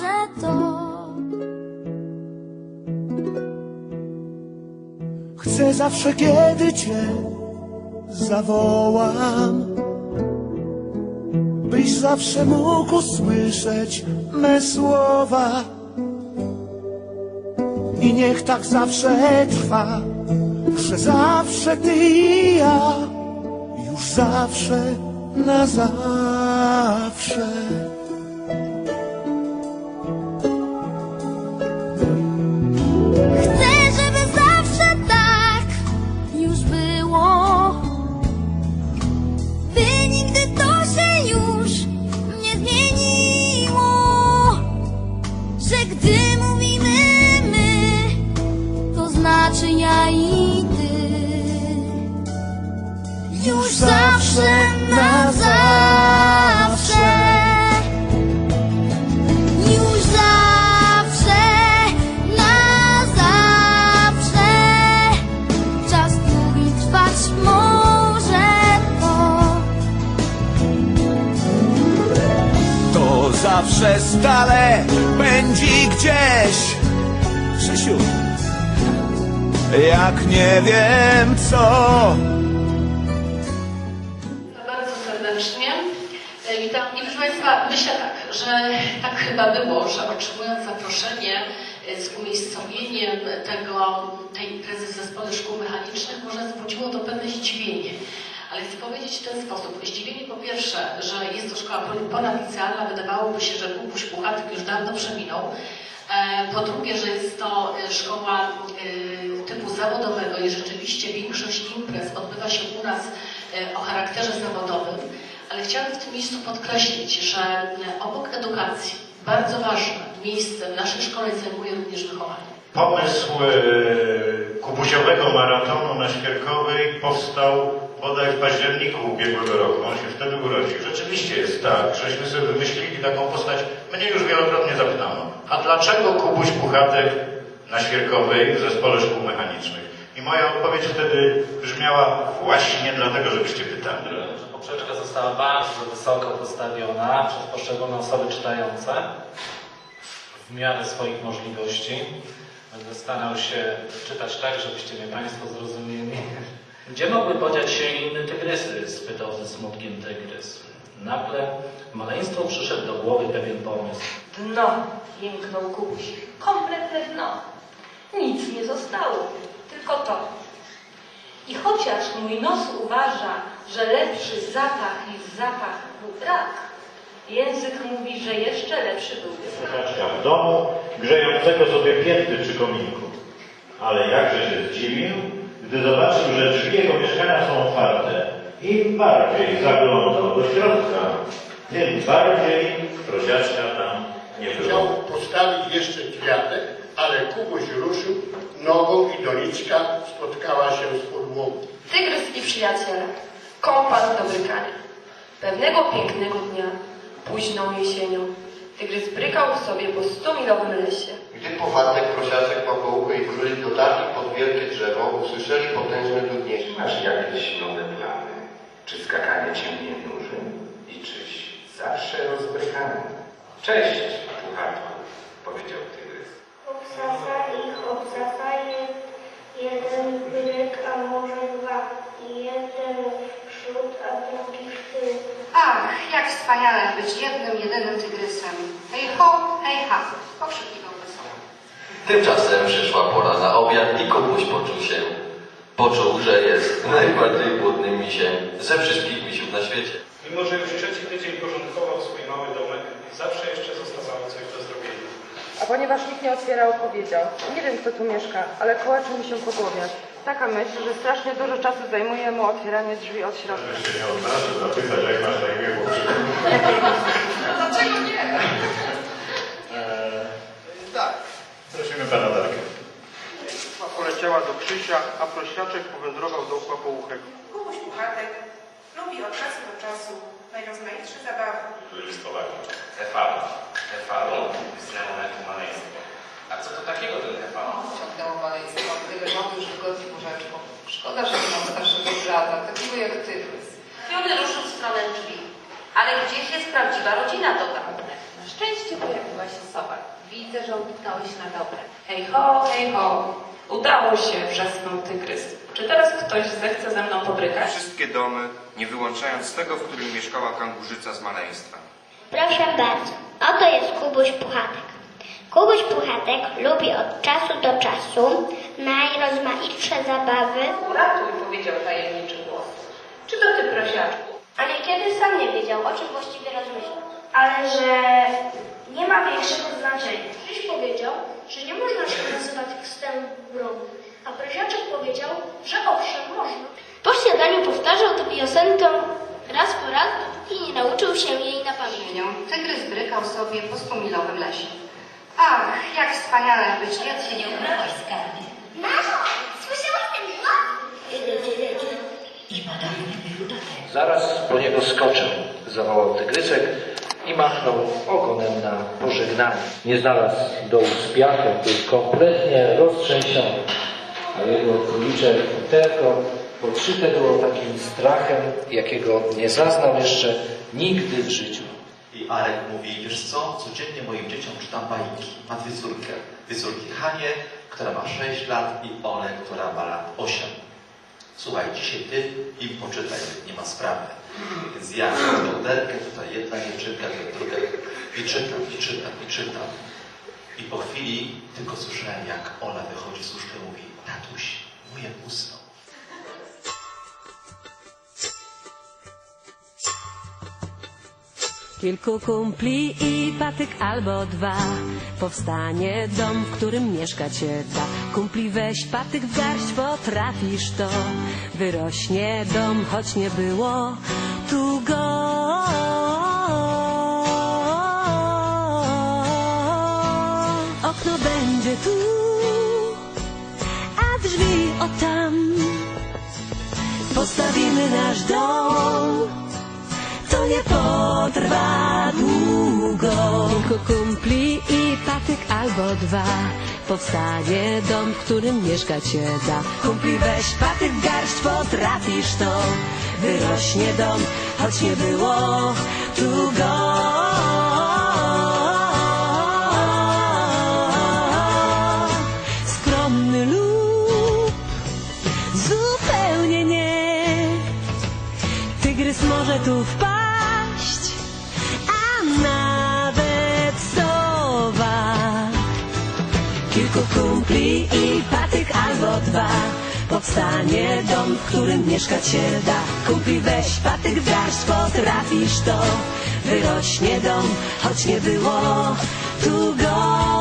może to. Chcę zawsze, kiedy Cię zawołam, byś zawsze mógł usłyszeć me słowa. I niech tak zawsze trwa, że zawsze Ty i ja, już zawsze, na zawsze. Już zawsze na zawsze. Już zawsze, na zawsze Czas długi trwać może to To zawsze stale będzie gdzieś. Krzysiu, jak nie wiem co. E, Witam. I proszę Państwa, myślę tak, że tak chyba było, że otrzymując zaproszenie e, z umiejscowieniem tego, tej imprezy w Zespole Szkół Mechanicznych, może wzbudziło to pewne zdziwienie. Ale chcę powiedzieć w ten sposób. Zdziwienie po pierwsze, że jest to szkoła ponadlicealna, wydawałoby się, że Kubuś Puchatek już dawno przeminął. E, Po drugie, że jest to szkoła typu zawodowego i rzeczywiście większość imprez odbywa się u nas o charakterze zawodowym, ale chciałabym w tym miejscu podkreślić, że e, obok edukacji bardzo ważne miejsce w naszej szkole zajmuje również wychowanie. Pomysł e, kubusiowego maratonu na Świerkowej powstał bodaj w październiku ubiegłego roku. On się wtedy urodził. Rzeczywiście jest tak, żeśmy sobie wymyślili taką postać. Mnie już wielokrotnie zapytano, a dlaczego Kubuś Puchatek na Świerkowej w Zespole Szkół Mechanicznych? I moja odpowiedź wtedy brzmiała właśnie dlatego, żebyście pytali. Poprzeczka została bardzo wysoko postawiona przez poszczególne osoby czytające w miarę swoich możliwości. Będę starał się czytać tak, żebyście mnie Państwo zrozumieli. Gdzie mogły podziać się inne tygrysy? spytał ze smutkiem tygrys. Nagle maleństwu przyszedł do głowy pewien pomysł. Dno, jęknął Kubuś. Kompletne dno. Nic nie zostało, tylko to. I chociaż mój nos uważa, że lepszy zapach niż zapach był brak, język mówi, że jeszcze lepszy byłby. Słuchaczka w domu, grzejącego sobie pięty przy kominku. Ale jakże się zdziwił, gdy zobaczył, że drzwi jego mieszkania są otwarte. Im bardziej zaglądał do środka, tym bardziej prosiaczka tam nie było. Chciał postawić jeszcze kwiatek, ale Kubuś ruszył nogą i doniczka spotkała się z podłogą. Tygrys i przyjaciele. Kompas do brykania. Pewnego pięknego dnia, późną jesienią, tygrys brykał sobie po stomilowym lesie. Gdy powatek, prosiaczek, papołko i królik dotarli pod wielkie drzewo, usłyszeli potężne dudnienie. Masz jakieś nowe plany? Czy skakanie cię nie nuży? I czyś zawsze rozbrykany? Cześć, puchatku, powiedział tygrys. Obsasa ich, obsasa jest jeden bryk, a może dwa. Jeden w przód, a drugi w tył. Ach, jak wspaniale być jednym, jedynym tygrysem. Hej ho, hej ha, pokrzykiwał wesoło. Tymczasem przyszła pora na obiad i Kubuś poczuł się. Poczuł, że jest najbardziej głodnym misiem ze wszystkich misiów na świecie. Mimo, że już trzeci tydzień porządkował swój mały domek, zawsze jeszcze zostawało coś do zrobienia. A ponieważ nikt nie otwierał, powiedział, nie wiem kto tu mieszka, ale kołaczy mi się po głowie. Taka myśl, że strasznie dużo czasu zajmuje mu otwieranie drzwi od środka. Żebyście nie od razu zapytać, jak masz na imię chłopczyku. Dlaczego nie? Eee, tak. Prosimy pana Darkę. Poleciała do Krzysia, a prosiaczek powędrował do chłopouchego. Kubuś Puchatek lubi od czasu do czasu najrozmaitsze zabawy. Wylistowanie. Hefalon. Hefalon istniało jako maleństwo. A co to takiego ten hefalon? Ciągnęło maleństwo, tyle mamy już wygodzi porzeczką. Szkoda, że nie mam starszego brata, takiego jak tygrys. Piony ruszył w stronę drzwi. Ale gdzieś jest prawdziwa rodzina, dodał. Na szczęście pojawiła się sowa. Widzę, że utknąłeś na dobre. Hej ho, hej ho. Udało się, wrzasnął tygrys. Czy teraz ktoś zechce ze mną pobrykać? Wszystkie domy, nie wyłączając tego, w którym mieszkała kangurzyca z maleństwa. Proszę bardzo, oto jest Kubuś Puchatek. Kubuś Puchatek lubi od czasu do czasu najrozmaitsze zabawy, Uratuj, powiedział tajemniczy głos. Czy to ty, prosiaczku? a niekiedy sam nie wiedział, o czym właściwie rozmyślał. Ale że nie ma większego znaczenia. Ktoś powiedział, że nie można się nazywać wstępną, a prosiaczek powiedział, że owszem, można. Po śniadaniu powtarzał tę piosenkę raz po raz i nie nauczył się jej na pamięć. Tygrys brykał sobie po stomilowym lesie. Ach, jak wspaniale być Świat się nie ubrałaś, skarbie. Mamo, słyszałaś ten głos? Zaraz po niego skoczę, zawołał tygrysek i machnął ogonem na pożegnanie. Nie znalazł dołu z piachem, był kompletnie roztrzęsiony, a jego królicze futerko podszyte było takim strachem, jakiego nie zaznał jeszcze nigdy w życiu. I Arek mówi, wiesz co, codziennie moim dzieciom czytam bajki. Ma dwie córki. Dwie córki Hanie, która ma 6 lat i Olę, która ma lat 8. Słuchaj, dzisiaj ty im poczytaj, nie ma sprawy. Więc ja mam kołderkę, tutaj jedna dziewczynka, tutaj druga. I czytam, i czytam, i czytam. I po chwili tylko słyszałem, jak Ola wychodzi z łóżka i mówi, tatuś, wujek usnął. Kilku kumpli i patyk albo dwa. Powstanie dom, w którym mieszkać da Kumpli weź patyk w garść, potrafisz to. Wyrośnie dom, choć nie było tu go. Okno będzie tu, a drzwi o tam. Postawimy nasz dom nie potrwa długo. Kilku kumpli i patyk albo dwa. Powstanie dom, w którym mieszkać się da. Kumpli weź patyk garść, potrafisz to. Wyrośnie dom, choć nie było tu go. Kumpli i patyk albo dwa. Powstanie dom, w którym mieszkać się da. Kumpli weź patyk w garść, potrafisz to. Wyrośnie dom, choć nie było tu go.